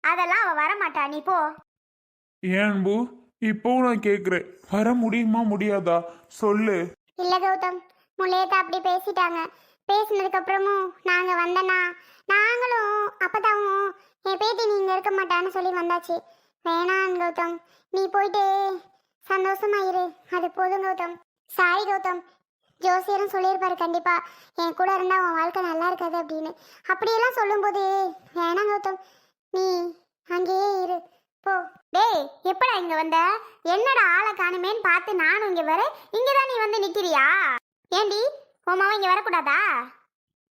அதெல்லாம் அவ வரமாட்டா. நீ போ. ஏன் அன்பு? இப்போவும் நான் கேட்குறேன் வர முடியுமா முடியாதா? சொல்லு. இல்ல கௌதம். முல்லையத்தை அப்படி பேசிட்டாங்க. பேசினதுக்கு அப்புறமும் நாங்க வந்தனா நாங்களும் அப்பதாவும் என் பேத்தி நீங்க இருக்க மாட்டான்னு சொல்லி வந்தாச்சு. வேணாம் கௌதம். நீ போயிட்டு சந்தோஷமா இரு. அது போதும் கௌதம். சாரி கௌதம். ஜோசியரும் சொல்லியிருப்பாரு கண்டிப்பா. என் கூட இருந்தா உன் வாழ்க்கை நல்லா இருக்காது அப்படின்னு. அப்படியெல்லாம் சொல்லும்போது வேணாம் கௌதம். நீ அங்கேயே இரு. போ. டேய் எப்படா இங்க வந்த? என்னடா ஆளை காணுமேன்னு பார்த்து நானும் இங்க வர இங்க தான் நீ வந்து நிக்கிறியா? ஏண்டி உன் மாவன் இங்க வரக்கூடாதா?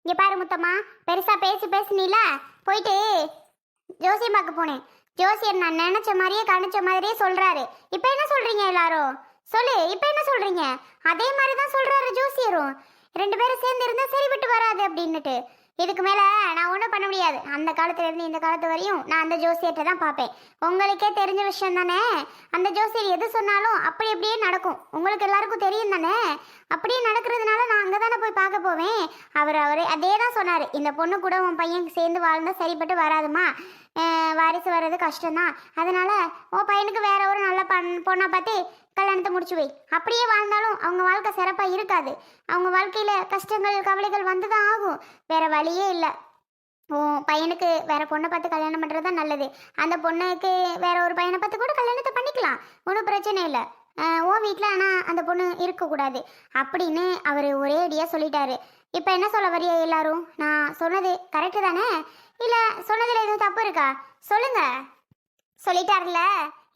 இங்க பாரு முத்தம்மா பெருசா பேசி பேசுனீல. போயிட்டு ஜோசியம் பார்க்க போனேன். ஜோசியர் நான் நினைச்ச மாதிரியே கணிச்ச மாதிரியே சொல்றாரு. இப்போ என்ன சொல்றீங்க எல்லாரும்? சொல்லு இப்போ என்ன சொல்றீங்க? அதே மாதிரி தான் சொல்றாரு ஜோசியரும். ரெண்டு பேரும் சேர்ந்து இருந்தா விட்டு வராது அப்படின்னுட்டு. இதுக்கு மேலே நான் ஒன்றும் பண்ண முடியாது. அந்த காலத்துலேருந்து இந்த காலத்து வரையும் நான் அந்த ஜோசியத்தை தான் பார்ப்பேன். உங்களுக்கே தெரிஞ்ச விஷயம் தானே? அந்த ஜோசியர் எது சொன்னாலும் அப்படி அப்படியே நடக்கும். உங்களுக்கு எல்லாருக்கும் தெரியும் தானே? அப்படியே நடக்கிறதுனால நான் அங்கே தானே போய் பார்க்க போவேன். அவர் அவர் அதே தான் சொன்னார். இந்த பொண்ணு கூட உன் பையன் சேர்ந்து வாழ்ந்தால் சரிப்பட்டு வராதுமா? வாரிசு வர்றது கஷ்டம்தான். அதனால உன் பையனுக்கு வேற ஒரு நல்ல பண் பொண்ணை பார்த்து கல்யாணத்தை முடிச்சு வை. அப்படியே வாழ்ந்தாலும் அவங்க வாழ்க்கை சிறப்பாக இருக்காது. அவங்க வாழ்க்கையில் கஷ்டங்கள் கவலைகள் வந்து தான் ஆகும். வேறு வழியே இல்லை. உன் பையனுக்கு வேற பொண்ணை பார்த்து கல்யாணம் பண்ணுறது தான் நல்லது. அந்த பொண்ணுக்கு வேற ஒரு பையனை பார்த்து கூட கல்யாணத்தை பண்ணிக்கலாம். ஒன்றும் பிரச்சனை இல்லை. உன் வீட்டில் ஆனால் அந்த பொண்ணு இருக்கக்கூடாது. அப்படின்னு அவர் ஒரே அடியாக சொல்லிட்டாரு. இப்போ என்ன சொல்ல வரியா எல்லாரும்? நான் சொன்னது கரெக்டு தானே? இல்லை சொன்னதில் எதுவும் தப்பு இருக்கா? சொல்லுங்க. சொல்லிட்டார்ல?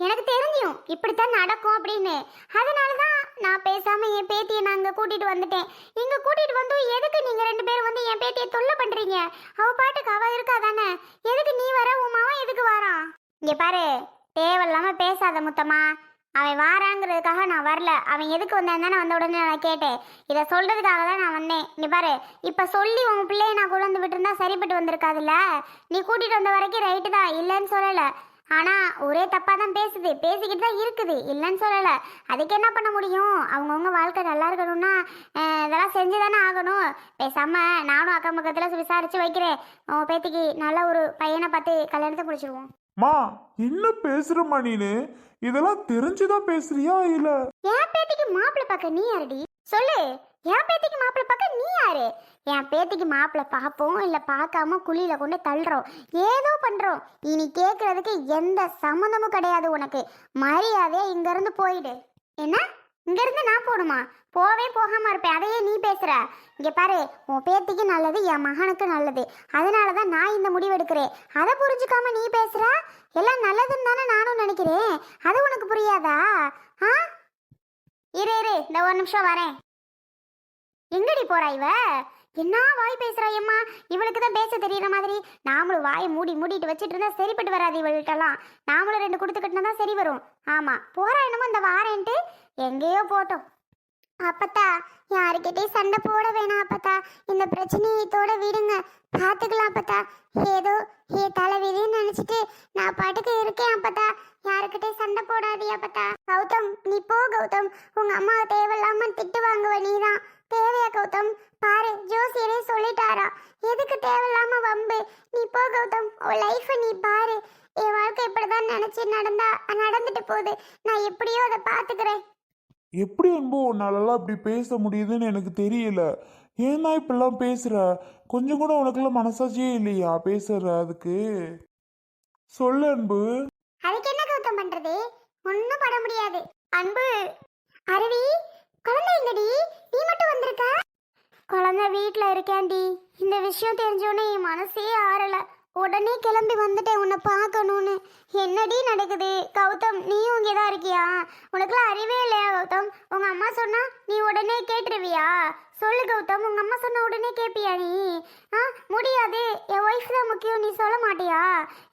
எனக்கு தெரிஞ்சும் இப்படித்தான் நடக்கும் அப்படின்னு. அதனால தான் நான் பேசாம என் பேத்தியை நான் அங்கே கூட்டிட்டு வந்துட்டேன். இங்க கூட்டிட்டு வந்து எதுக்கு நீங்க ரெண்டு பேரும் வந்து என் பேத்தியை தொல்லை பண்றீங்க? அவ பாட்டுக்கு அவ இருக்கா தானே எதுக்கு நீ வர உன் மாவன் எதுக்கு வாரான் இங்க பாரு தேவையில்லாம பேசாத முத்தம்மா. அவன் வாராங்கிறதுக்காக நான் வரல. அவன் எதுக்கு வந்தேன் தானே வந்த உடனே நான் கேட்டேன். இதை சொல்கிறதுக்காக தான் நான் வந்தேன். நீ பாரு இப்போ சொல்லி உன் பிள்ளைய நான் கொண்டு வந்து விட்டுருந்தா சரிப்பட்டு வந்திருக்காதுல்ல? நீ கூட்டிகிட்டு வந்த வரைக்கும் ரைட்டு தான். இல்லைன்னு சொல்லலை. ஆனா ஒரே தப்பா தான் பேசுது. பேசிக்கிட்டு தான் இருக்குது. இல்லைன்னு சொல்லல. அதுக்கு என்ன பண்ண முடியும்? அவங்கவுங்க வாழ்க்கை நல்லா இருக்கணும்னா இதெல்லாம் செஞ்சு தானே ஆகணும். பேசாம நானும் அக்கம் பக்கத்துல விசாரிச்சு வைக்கிறேன். உன் பேத்திக்கு நல்ல ஒரு பையனை பார்த்து கல்யாணத்தை முடிச்சிருவோம். மா என்ன பேசுறமா நீனு இதெல்லாம் தெரிஞ்சுதான் பேசுறியா இல்ல? என் பேத்திக்கு மாப்பிள்ளை பார்க்க நீ யாருடி? சொல்லு. என் பேத்திக்கு மாப்பிள்ளை பார்க்க நீ யாரு? என் பேத்திக்கு மாப்பிள்ளை பார்ப்போம் இல்லை பார்க்காம குழியில கொண்டு தள்ளுறோம். ஏதோ பண்றோம். இனி கேட்கறதுக்கு எந்த சம்மந்தமும் கிடையாது உனக்கு. மரியாதையா இங்கேருந்து போயிடு. என்ன? இங்கேருந்து நான் போடுமா போவே போகாம இருப்பேன். அதையே நீ பேசுற. இங்க பாரு உன் பேத்திக்கு நல்லது என் மகனுக்கு நல்லது. அதனால தான் நான் இந்த முடிவு எடுக்கிறேன். அதை புரிஞ்சுக்காம நீ பேசுற? எல்லாம் நல்லதுன்னு தானே நானும் நினைக்கிறேன். அது உனக்கு புரியாதா? ஆ? இரு இரு இந்த ஒரு நிமிஷம் வரேன். எங்கடி போறா இவ? என்ன வாய் பேசுறாயம்மா இவளுக்கு தான் பேச தெரியற மாதிரி. நாமளும் வாயை மூடி மூடிட்டு வச்சுட்டு இருந்தா சரிப்பட்டு வராது இவள்கிட்டலாம். நாமளும் ரெண்டு கொடுத்துக்கிட்டா தான் சரி வரும். ஆமா. போறா என்னமோ இந்த வாரேன்ட்டு. எங்கேயோ போட்டோம். அப்பத்தா யாருக்கிட்டையும் சண்டை போட வேணாம் அப்பத்தா. இந்த பிரச்சனையத்தோட விடுங்க. பார்த்துக்கலாம் அப்பத்தா. ஏதோ ஏ தலைவிதின்னு நினைச்சிட்டு நான் பாட்டுக்கு இருக்கேன் அப்பத்தா. யாருக்கிட்டையும் சண்டை போடாதீ அப்பத்தா. கௌதம் நீ போ கௌதம். உங்க அம்மாவை தேவையில்லாம திட்டு வாங்குவ நீதான். தேவையா கௌதம்? பாரு ஜோசியரே சொல்லிட்டாரா. எதுக்கு தேவையில்லாம வம்பு? நீ போ கௌதம் உன் லைஃபை நீ பாரு. என் வாழ்க்கை இப்படிதான் நினைச்சு நடந்தா நடந்துட்டு போகுது. நான் எப்படியோ அதை பாத்துக்கிறேன் எப்படி அன்பு உன்னாலலாம் இப்படி பேச முடியுதுன்னு எனக்கு தெரியல. ஏன்னா இப்படிலாம் பேசுற? கொஞ்சம் கூட உனக்குலாம் மனசாட்சியே இல்லையா பேசுற அதுக்கு? சொல்லு அன்பு. அதுக்கு என்ன கௌதம் பண்றது? ஒன்னும் பண்ண முடியாது. அன்பு அருவி குழந்தை இல்லடி நீ மட்டும் வந்திருக்க? குழந்தை வீட்டில் இருக்கேன்டி. இந்த விஷயம் தெரிஞ்சோன்னே என் மனசே ஆறல. உடனே கிளம்பி வந்துட்டேன் உன்னை பார்க்கணும்னு. என்னடி நடக்குது? கௌதம் நீயும் இங்கே தான் இருக்கியா? உனக்குலாம் அறிவே இல்லையா கௌதம்? உங்க அம்மா சொன்னா நீ உடனே கேட்டுருவியா? சொல்லு கௌதம். உங்க அம்மா சொன்ன உடனே கேட்பியா நீ? ஆ முடியாது. என் ஒய்ஃப் தான் முக்கியம். நீ சொல்ல மாட்டியா?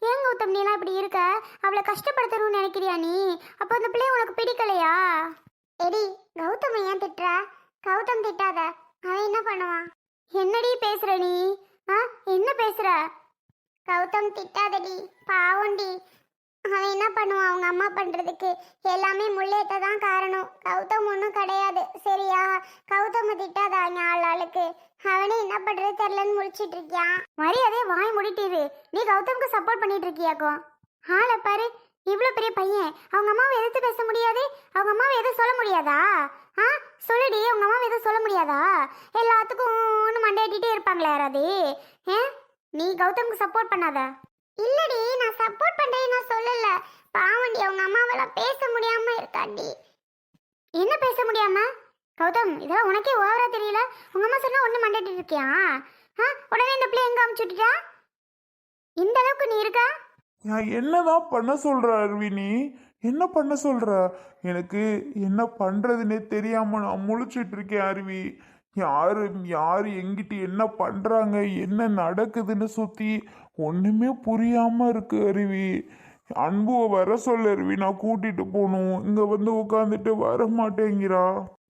ஏன் கௌதம் நீலாம் இப்படி இருக்க? அவளை கஷ்டப்படுத்தணும்னு நினைக்கிறியா நீ? அப்போ அந்த பிள்ளை உனக்கு பிடிக்கலையா? எடி கௌதம் ஏன் திட்டுறா? கௌதம் திட்டாத. அவன் என்ன பண்ணுவான்? என்னடி பேசுற நீ? ஆ என்ன பேசுற? கௌதம் திட்டாதடி பாவண்டி அவன் என்ன பண்ணுவான்? அவங்க அம்மா பண்றதுக்கு. எல்லாமே முல்லேத்த தான் காரணம். கௌதம் ஒன்றும் கிடையாது சரியா? கௌதம திட்டாதா ஆள் ஆளுக்கு? அவனே என்ன பண்றது தெரிலன்னு முடிச்சிட்டு இருக்கியான் மரியாதையே வாய் முடிட்டிரு நீ கௌதமுக்கு சப்போர்ட் பண்ணிட்டு இருக்கியாக்கும். ஆளை பாரு. இவ்வளோ பெரிய பையன். அவங்க அம்மாவை எதிர்த்து பேச முடியாது? அவங்க அம்மாவை எதுவும் சொல்ல முடியாதா? ஆ? சொல்லுடி அவங்க அம்மாவை எதுவும் சொல்ல முடியாதா? எல்லாத்துக்கும் ஒன்று மண்டையாட்டிகிட்டே இருப்பாங்களே யாராவது? ஏ? நீ கௌதமுக்கு சப்போர்ட் பண்ணாத? இல்லடி நான் சப்போர்ட் பண்ணுறேன்னு நான் சொல்லல. பாவண்டி அவங்க அம்மாவெல்லாம் பேச முடியாமல் இருக்காண்டி. என்ன பேச முடியாம? கௌதம் இதெல்லாம் உனக்கே ஓவரா தெரியல. உங்க அம்மா சொன்னா ஒண்ணு மண்டாட்டி இருக்கியா ஆ? உடனே இந்த பிள்ளை எங்க அமுச்சுட்டுட்டா இந்த அளவுக்கு நீ இருக்கா? நான் என்னதான் பண்ண சொல்ற அருவினி? என்ன பண்ண சொல்ற? எனக்கு என்ன பண்றதுனே தெரியாம நான் முழிச்சிட்டு இருக்கேன் அருவி. யாரு யாரு எங்கிட்ட என்ன பண்றாங்க என்ன நடக்குதுன்னு சுத்தி ஒண்ணுமே புரியாம இருக்கு அருவி. அன்புவை வர சொல்ல அருவி. நான் கூட்டிட்டு போகணும். இங்க வந்து உட்காந்துட்டு வர மாட்டேங்கிறா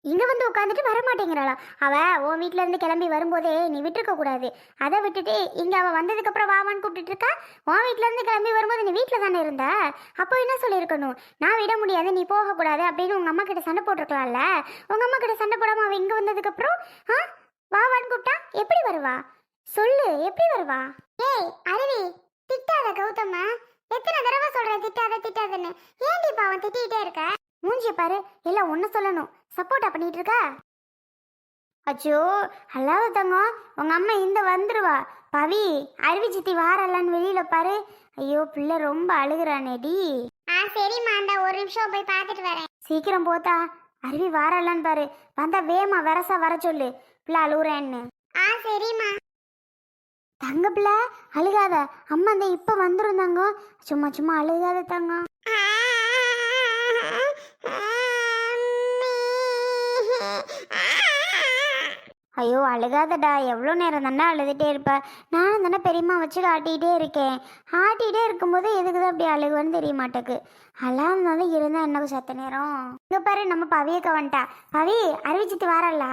இங்கே வந்து உட்காந்துட்டு வர மாட்டேங்கிறாளா அவள் உன் வீட்டிலேருந்து கிளம்பி வரும்போதே நீ விட்டுருக்கக்கூடாது அதை விட்டுட்டு இங்கே அவள் வந்ததுக்கப்புறம் வாவான்னு கூப்பிட்டு இருக்கா? உன் வீட்டிலேருந்து கிளம்பி வரும்போது நீ வீட்டில் தானே இருந்த? அப்போ என்ன சொல்லியிருக்கணும்? நான் விட முடியாது நீ போகக்கூடாது அப்படின்னு உங்கள் அம்மா கிட்ட சண்டை போட்டிருக்கலாம்ல? உங்கள் அம்மா கிட்ட சண்டை போடாமல் அவள் இங்கே வந்ததுக்கப்புறம் ஆ? வாவான்னு கூப்பிட்டா எப்படி வருவா? சொல்லு எப்படி வருவா? ஏய் அருவி திட்டாத கௌதம எத்தனை தடவை சொல்கிறேன் திட்டாத திட்டாதன்னு? ஏன்டி இப்ப அவன் திட்டிகிட்டே இருக்க? மூஞ்சிய பாரு எல்லாம் ஒன்று சொல்லணும். சப்போர்ட்டா பண்ணிட்டு இருக்க அச்சோ அல்லாத தங்கம். உங்க அம்மா இந்த வந்துருவா. பவி அருவி சித்தி வாரலான்னு வெளியில பாரு. ஐயோ பிள்ளை ரொம்ப அழுகுறானேடி ஆ சரிம்மா அந்த ஒரு நிமிஷம் போய் பார்த்துட்டு வரேன். சீக்கிரம் போத்தா. அருவி வாரலான்னு பாரு. வந்தா வேமா வரசா வர சொல்லு. பிள்ளை அழுகுறேன்னு. ஆ சரிம்மா. தங்க பிள்ளை அழுகாத. அம்மா இந்த இப்ப வந்துருந்தாங்க சும்மா சும்மா அழுகாத தங்கம். ஐயோ அழுகாதடா. எவ்வளோ நேரம் தானே அழுதுகிட்டே இருப்ப? நானும் தானே பெரியம்மா வச்சு ஆட்டிகிட்டே இருக்கேன். ஆட்டிகிட்டே இருக்கும்போது எதுக்கு தான் அப்படி அழுகுன்னு தெரிய மாட்டேக்கு. அழாந்தாலும் இருந்தால் என்ன சத்த நேரம்? இங்கே பாரு நம்ம பவியக்க வந்துட்டா. பவி அறிவிச்சிட்டு வரலா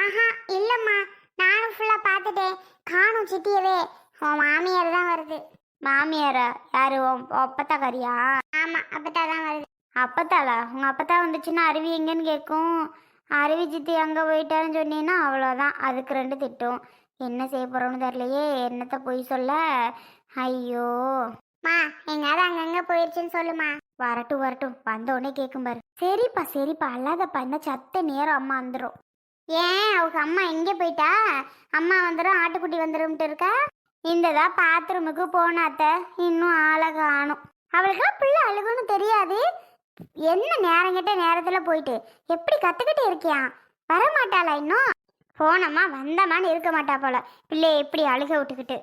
ஆஹா இல்லம்மா. நானும் ஃபுல்லா பார்த்துட்டேன். காணும் சிட்டியவே உன் மாமியார் தான் வருது. மாமியாரா? யாரு? உன் ஒப்பத்தாக்காரியா ஆமா அப்பதான் தான் வருது. அப்பத்தாளா? உங்கள் அப்பத்தா வந்துச்சுன்னா அருவி எங்கன்னு கேட்கும் அருவி சித்தி அங்கே போயிட்டாருன்னு சொன்னீங்கன்னா அவ்வளோதான் அதுக்கு ரெண்டு திட்டம். என்ன செய்ய போகிறோன்னு தெரியலையே. என்னத்தை போய் சொல்ல? ஐயோ. மா எங்காவது அங்கங்க போயிருச்சுன்னு சொல்லுமா. வரட்டும் வரட்டும். வந்த உடனே கேட்கும் பாரு. சரிப்பா சரிப்பா. அல்லாதப்பா இந்த சத்த நேரம் அம்மா வந்துடும் ஏன்? அவங்க அம்மா எங்கே போயிட்டா? அம்மா வந்துடும் ஆட்டுக்குட்டி வந்துடும்ட்டு இருக்கா? இந்ததா பாத்ரூமுக்கு போனாத்த. இன்னும் ஆளை காணும் அவளுக்குலாம் பிள்ளை அழுகுன்னு தெரியாது. என்ன நேரம் கெட்ட நேரத்தில் போயிட்டு? எப்படி கற்றுக்கிட்டு இருக்கியா? வரமாட்டாளா இன்னும்? போனம்மா வந்தம்மான்னு இருக்க மாட்டா போல. பிள்ளைய எப்படி அழுக விட்டுக்கிட்டு?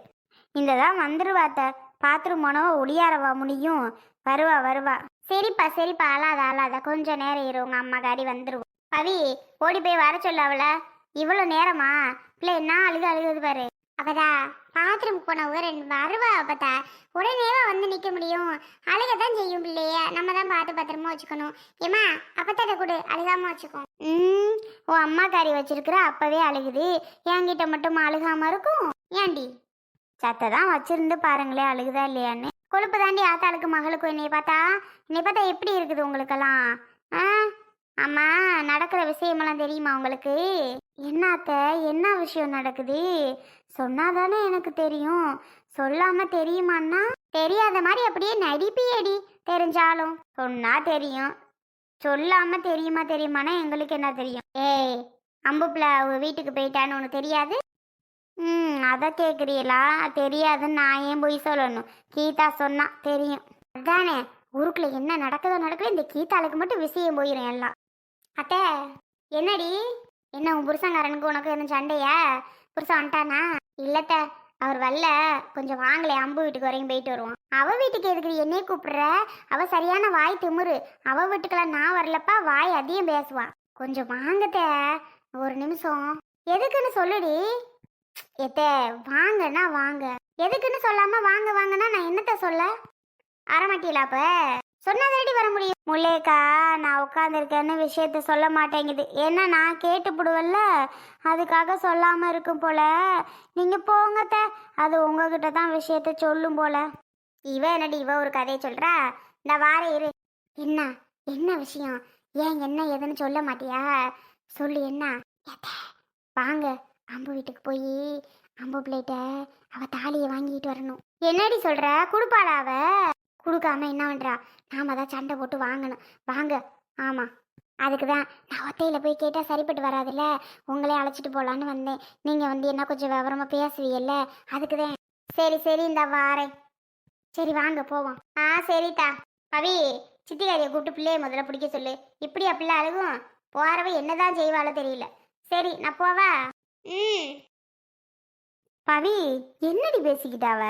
இந்ததான் வந்துருவாத்த பாத்ரூம் போனவ ஒளியாரவா முடியும் வருவா வருவா. சரிப்பா சரிப்பா. அழாத அழாத. கொஞ்ச நேரம் இரு. அம்மா காடி வந்துருவோம் பவி ஓடி போய் வர சொல்ல அவளை. இவ்வளோ நேரமா? பிள்ளை என்ன அழுக அழுகுது பாரு. அவதா? பாத்ரூம் போனவங்க ரெண்டு வருவா பார்த்தா உடனேவா வந்து நிற்க முடியும். அழுகத்தான் செய்யும் பிள்ளைய. நம்ம தான் பார்த்து பத்திரமா வச்சுக்கணும். ஏமா அப்பத்தாட்ட கொடு. அழுகாம வச்சுக்கோ. ம் உன் அம்மா காரி வச்சிருக்கிற அப்பவே அழுகுது. என்கிட்ட மட்டும் அழுகாம இருக்கும். ஏண்டி? சத்தை தான் வச்சிருந்து பாருங்களேன் அழுகுதா இல்லையான்னு. கொழுப்பு தாண்டி ஆத்தாளுக்கு மகளுக்கும் என்னை பார்த்தா? என்னை பார்த்தா எப்படி இருக்குது உங்களுக்கெல்லாம்? அம்மா நடக்கிற விஷயமெல்லாம் தெரியுமா உங்களுக்கு? என்னாத்த என்ன விஷயம் நடக்குது? சொன்னாதானே எனக்கு தெரியும். சொல்லாம தெரியுமான்னா? தெரியாத மாதிரி அப்படியே நடிப்பியடி தெரிஞ்சாலும். சொன்னா தெரியும். சொல்லாம தெரியுமா தெரியுமானா எங்களுக்கு என்ன தெரியும்? ஏய் அம்புப்புல அவ வீட்டுக்கு போயிட்டான்னு உனக்கு தெரியாது? ம் அதை கேட்குறீங்களா தெரியாதுன்னு நான் ஏன் போய் சொல்லணும்? கீதா சொன்னா தெரியும். அதானே ஊருக்குள்ள என்ன நடக்குதோ நடக்குதோ இந்த கீதாளுக்கு மட்டும் விஷயம் போயிடும் எல்லாம். அத்தை என்னடி? என்ன உன் புருஷங்காரனுக்கு உனக்கு எதுவும் சண்டையா? புருஷன் வந்துட்டானா? இல்லத்த அவர் வரல. கொஞ்சம் வாங்களே அம்பு வீட்டுக்கு வரையும் போயிட்டு வருவான். அவ வீட்டுக்கு எதுக்கு என்னைய கூப்பிடுற? அவ சரியான வாய் திமுரு. அவ வீட்டுக்கெல்லாம் நான் வரலப்பா வாய் அதிகம் பேசுவான். கொஞ்சம் வாங்கத்த ஒரு நிமிஷம். எதுக்குன்னு சொல்லுடி? எத்த வாங்கன்னா வாங்க. எதுக்குன்னு சொல்லாம வாங்க வாங்கன்னா நான் என்னத்த சொல்ல? அறமாட்டியில அப்ப? சொன்னதடி வர முடியும். முல்லேக்கா நான் உட்காந்துருக்கேன்னு விஷயத்த சொல்ல மாட்டேங்குது. ஏன்னா நான் கேட்டுப்பிடுவல்ல அதுக்காக சொல்லாம இருக்கும் போல. நீங்க போங்கத்த அது உங்ககிட்ட தான் விஷயத்த சொல்லும் போல. இவ என்னடி இவ ஒரு கதையை சொல்றா? இந்த வார இரு. என்ன? என்ன விஷயம்? ஏன் என்ன ஏதுன்னு சொல்ல மாட்டியா? சொல்லு என்ன? வாங்க. அம்பு வீட்டுக்கு போய் அம்பு பிள்ளைகிட்ட அவ தாலியை வாங்கிட்டு வரணும். என்னடி சொல்ற? குடுப்பாளா அவ? கொடுக்காம என்ன பண்ணுறா நாம தான் சண்டை போட்டு வாங்கணும். வாங்க. ஆமாம் அதுக்கு தான் நான் ஒத்தையில் போய் கேட்டால் சரிப்பட்டு வராதுல்ல? உங்களே அழைச்சிட்டு போகலான்னு வந்தேன். நீங்கள் வந்து என்ன கொஞ்சம் விவரமாக பேசுவீல்ல அதுக்கு தான். சரி சரி இந்த வாரேன். சரி வாங்க போவோம். ஆ சரிதா. பவி சித்திகாரியை கூப்பிட்டு பிள்ளைய முதல்ல பிடிக்க சொல்லு. இப்படி அப்படிலாம் அழுகும்? போறவ என்னதான் செய்வாளோ தெரியல. சரி நான் போவா? ம். பவி என்னடி பேசிக்கிட்டாவ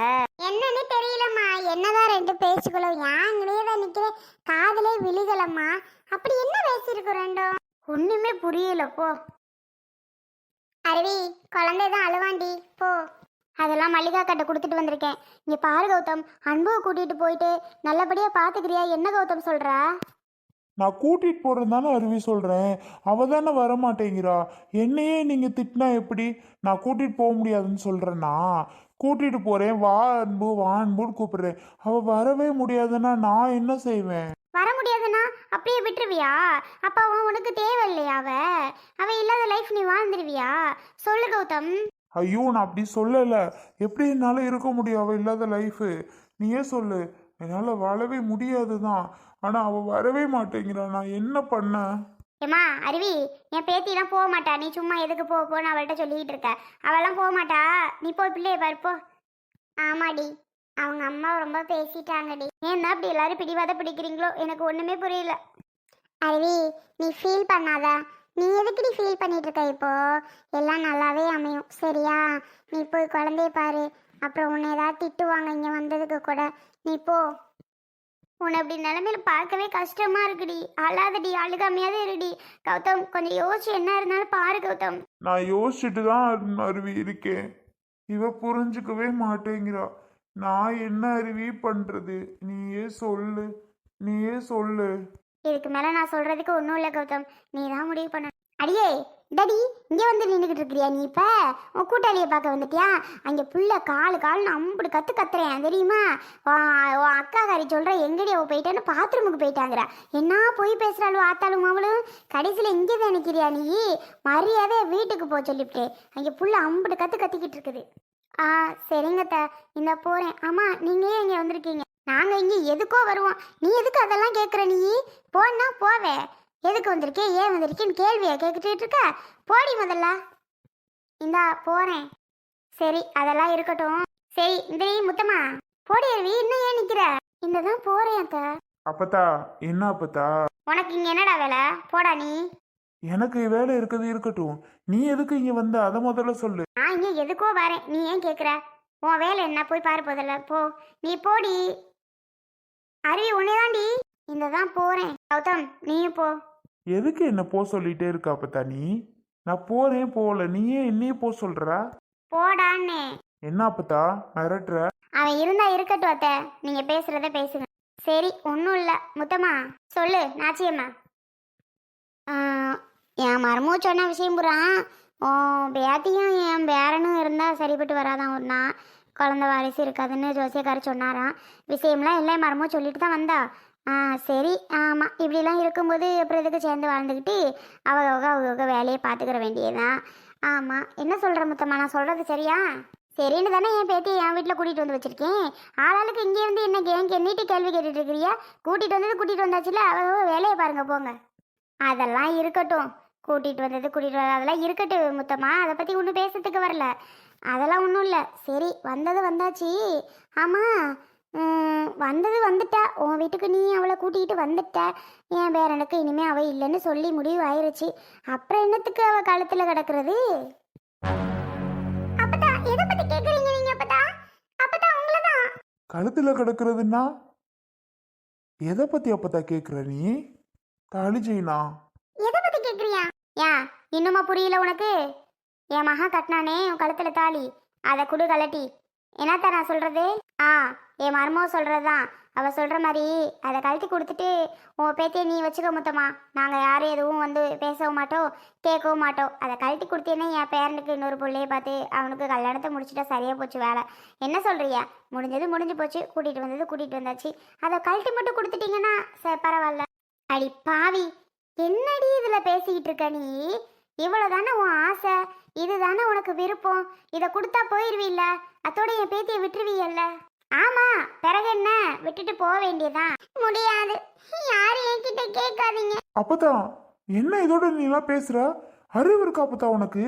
என்னன்னு தெரியலம்மா. என்னதான் ரெண்டு பேச்சுக்களோ யாங்களே தான் நிக்கிறேன் காதலே விழுகலம்மா அப்படி என்ன பேசியிருக்கோம் ரெண்டும்? ஒண்ணுமே புரியல போ. அருவி குழந்தை தான் அழுவாண்டி. போ. அதெல்லாம் மல்லிகா கட்ட கொடுத்துட்டு வந்திருக்கேன். இங்க பாரு கௌதம் அன்புவை கூட்டிட்டு போயிட்டு நல்லபடியா பாத்துக்கிறியா? என்ன கௌதம் சொல்றா? நான் கூட்டிட்டு போறேன் தானே அருவி சொல்றேன். அவ தானே வரமாட்டேங்கிறா. என்னையே நீங்க திட்டினா எப்படி? நான் கூட்டிட்டு போக முடியாதுன்னு சொல்றேன்னா கூட்டிட்டு போறேன். வா அன்பு வா அன்புன்னு கூப்பிடுறேன். அவ வரவே முடியாதுன்னா நான் என்ன செய்வேன்? வர முடியாதுன்னா அப்படியே விட்டுருவியா? அப்ப அவன் உனக்கு தேவையில்லையா அவ? அவ இல்லாத லைஃப் நீ வாழ்ந்துருவியா? சொல்லு கௌதம். ஐயோ நான் அப்படி சொல்லல. எப்படி என்னால இருக்க முடியும் அவ இல்லாத லைஃபு நீயே சொல்லு. என்னால வாழவே முடியாது தான் ஆனா அவ வரவே மாட்டேங்கிறா. நான் என்ன பண்ண? ஏமா அருவி என் பேத்திலாம் போக மாட்டா. நீ சும்மா எதுக்கு போ போன்னு அவள்கிட்ட சொல்லிக்கிட்டு இருக்க. அவெல்லாம் போக மாட்டா. நீ போய் பிள்ளைய பாரு போ. ஆமாடி. அவங்க அம்மா ரொம்ப பேசிட்டாங்கடி. என்ன அப்படி எல்லாரும் பிடிவாத பிடிக்கிறீங்களோ? எனக்கு ஒண்ணுமே புரியல. அருவி நீ ஃபீல் பண்ணாத. நீ எதுக்குடி ஃபீல் பண்ணிட்டு இருக்க இப்போ? எல்லாம் நல்லாவே அமையும். சரியா? நீ போய் குழந்தைய பாரு. அப்புறம் உன்னை ஏதாவது திட்டுவாங்க இங்க வந்ததுக்கு கூட. நீ போ. உன்னை அப்படி நிலைமையில பார்க்கவே கஷ்டமா இருக்குடி. அழாதடி அழுகாமையாவது இருடி. கௌதம் கொஞ்சம் யோசிச்சு என்ன இருந்தாலும் பாரு கௌதம். நான் யோசிச்சுட்டு தான் அருவி இருக்கேன். இவ புரிஞ்சுக்கவே மாட்டேங்கிறா. நான் என்ன அருவி பண்றது? நீயே சொல்லு. நீயே சொல்லு. இதுக்கு மேல நான் சொல்றதுக்கு ஒன்றும் இல்லை கௌதம். நீ தான் முடிவு பண்ண அடியே டடி இங்கே வந்து நின்றுக்கிட்டு இருக்கிறியா நீ இப்போ? உன் கூட்டாளியை பார்க்க வந்துட்டியா? அங்கே புள்ள காலு கால்னு அம்புடு கற்று கத்துறேன் தெரியுமா? உன் உன் அக்காக்காரி சொல்கிற எங்கடி அவள் போயிட்டான்னு பாத்ரூமுக்கு போயிட்டாங்கிற. என்ன போய் பேசுகிறாளோ ஆத்தாலும் அவளும்? கடைசியில் இங்கே தான் நிற்கிறியா நீ? மரியாதை வீட்டுக்கு போ சொல்லிவிட்டு. அங்கே புள்ள அம்புடு கற்று கத்திக்கிட்டு இருக்குது. ஆ சரிங்க த இந்த போகிறேன் ஆமாம் நீங்கள் ஏன் இங்கே வந்திருக்கீங்க? நாங்கள் இங்கே எதுக்கோ வருவோம். நீ எதுக்கு அதெல்லாம் கேட்குற நீ? போனா போவே. எதுக்கு வந்திருக்கே? ஏன் வந்திருக்கேன்னு கேள்வியை கேட்டுட்டு இருக்க போடி முதல்ல. இந்தா போறேன். சரி அதெல்லாம் இருக்கட்டும். சரி இந்த முத்தம்மா. போடி அருவி இன்னும் ஏன் நிக்கிற? இந்த தான் போறேன் அத்த அப்பத்தா என்ன அப்பத்தா? உனக்கு இங்க என்னடா வேலை? போடா நீ. எனக்கு வேலை இருக்குது இருக்கட்டும். நீ எதுக்கு இங்க வந்த? அதை முதல்ல சொல்லு. நான் இங்க எதுக்கோ வரேன். நீ ஏன் கேக்குற? உன் வேலை என்ன? போய் பாரு முதல்ல. போ. நீ போடி. அருவி உன்னைதாண்டி இந்த தான் போறேன். கௌதம் நீயும் போ. எதுக்கு என்ன போ சொல்லிட்டே இருக்க அப்பத்தா நீ? நான் போறேன் போகல. நீயே என்னையே போ சொல்ற? போடான்னு என்ன அப்பத்தா மிரட்டுற? அவன் இருந்தா இருக்கட்டும் அத்தை. நீங்க பேசுறத பேசுங்க. சரி ஒன்றும் இல்லை. முத்தம்மா சொல்லு நாச்சியம்மா. ஆ, என் மரமோ சொன்ன விஷயம் புறான் ஓ பேத்தியும் என் பேரனும் இருந்தால் சரிப்பட்டு வராதான். ஒரு நாள் குழந்த வாரிசு இருக்காதுன்னு ஜோசியக்காரி சொன்னாராம். விஷயம்லாம் இல்லை என் மரமோ சொல்லிட்டு தான் வந்தா. ஆ சரி. ஆமாம் இப்படிலாம் இருக்கும்போது அப்புறம் இதுக்கு சேர்ந்து வாழ்ந்துக்கிட்டு அவங்க அவங்க அவங்க வேலையை பார்த்துக்கிற வேண்டியதுதான். ஆமாம் என்ன சொல்கிற முத்தம்மா நான் சொல்கிறது சரியா? சரின்னு தானே என் பேத்தியை என் வீட்டில் கூட்டிகிட்டு வந்து வச்சுருக்கேன். ஆளாளுக்கு இங்கேருந்து என்ன கேங்க என்னிட்டு கேள்வி கேட்டுட்டு இருக்கிறியா? கூட்டிகிட்டு வந்தது கூட்டிகிட்டு வந்தாச்சுல அவங்க வேலையை பாருங்கள் போங்க. அதெல்லாம் இருக்கட்டும். கூட்டிகிட்டு வந்தது கூட்டிகிட்டு வந்தது அதெல்லாம் இருக்கட்டும் முத்தம்மா அதை பற்றி ஒன்றும் பேசுறதுக்கு வரல. அதெல்லாம் ஒன்றும் இல்லை. சரி வந்தது வந்தாச்சு. ஆமாம் வந்தது வந்துட்டா. உன் வீட்டுக்கு நீ அவளை கூட்டிகிட்டு வந்துட்ட. என் பேரனுக்கு இனிமே அவள் இல்லைன்னு சொல்லி முடிவு ஆயிருச்சு அப்புறம் என்னத்துக்கு அவள் கழுத்தில் கிடக்கிறது? அப்பதா அப்பதா அப்பதா கழுத்துல கிடக்கிறதுன்னா? எதை பத்தி அப்பத்தா கேக்குற நீ? செயினா? எதை பத்தி கேக்குறியா? ஏன் இன்னுமா புரியல உனக்கு? என் மகா கட்டினானே உன் கழுத்துல தாலி. அதை குடு கலட்டி என்னத்த நான் சொல்றது? ஆ என் மர்மம் சொல்கிறது தான் அவள் சொல்கிற மாதிரி அதை கழட்டி கொடுத்துட்டு உன் பேத்தியை நீ வச்சுக்க முத்தமா நாங்கள் யாரும் எதுவும் வந்து பேசவும் மாட்டோம் கேட்கவும் மாட்டோம். அதை கழட்டி கொடுத்தேன்னா என் பேரனுக்கு இன்னொரு பிள்ளையை பார்த்து அவனுக்கு கல்யாணத்தை முடிச்சுட்டா சரியாக போச்சு வேலை. என்ன சொல்கிறியா முடிஞ்சது முடிஞ்சு போச்சு. கூட்டிகிட்டு வந்தது கூட்டிகிட்டு வந்தாச்சு. அதை கழட்டி மட்டும் கொடுத்துட்டீங்கன்னா சரி பரவாயில்ல. அடி பாவி என்னடி இதில் பேசிக்கிட்டு இருக்க நீ? இவ்வளோ தானே உன் ஆசை? இதுதானே உனக்கு விருப்பம்? இதை கொடுத்தா போயிடுவீல்ல அத்தோட என் பேத்தியை விட்டுருவீல்ல ஆமா பிறகு என்ன? விட்டுட்டு போக வேண்டியதான் முடியாது. யாரும் என்கிட்ட கேட்காதீங்க. அப்பதான் என்ன இதோட நீ எல்லாம் பேசுற? அறிவு இருக்கா அப்பதா உனக்கு?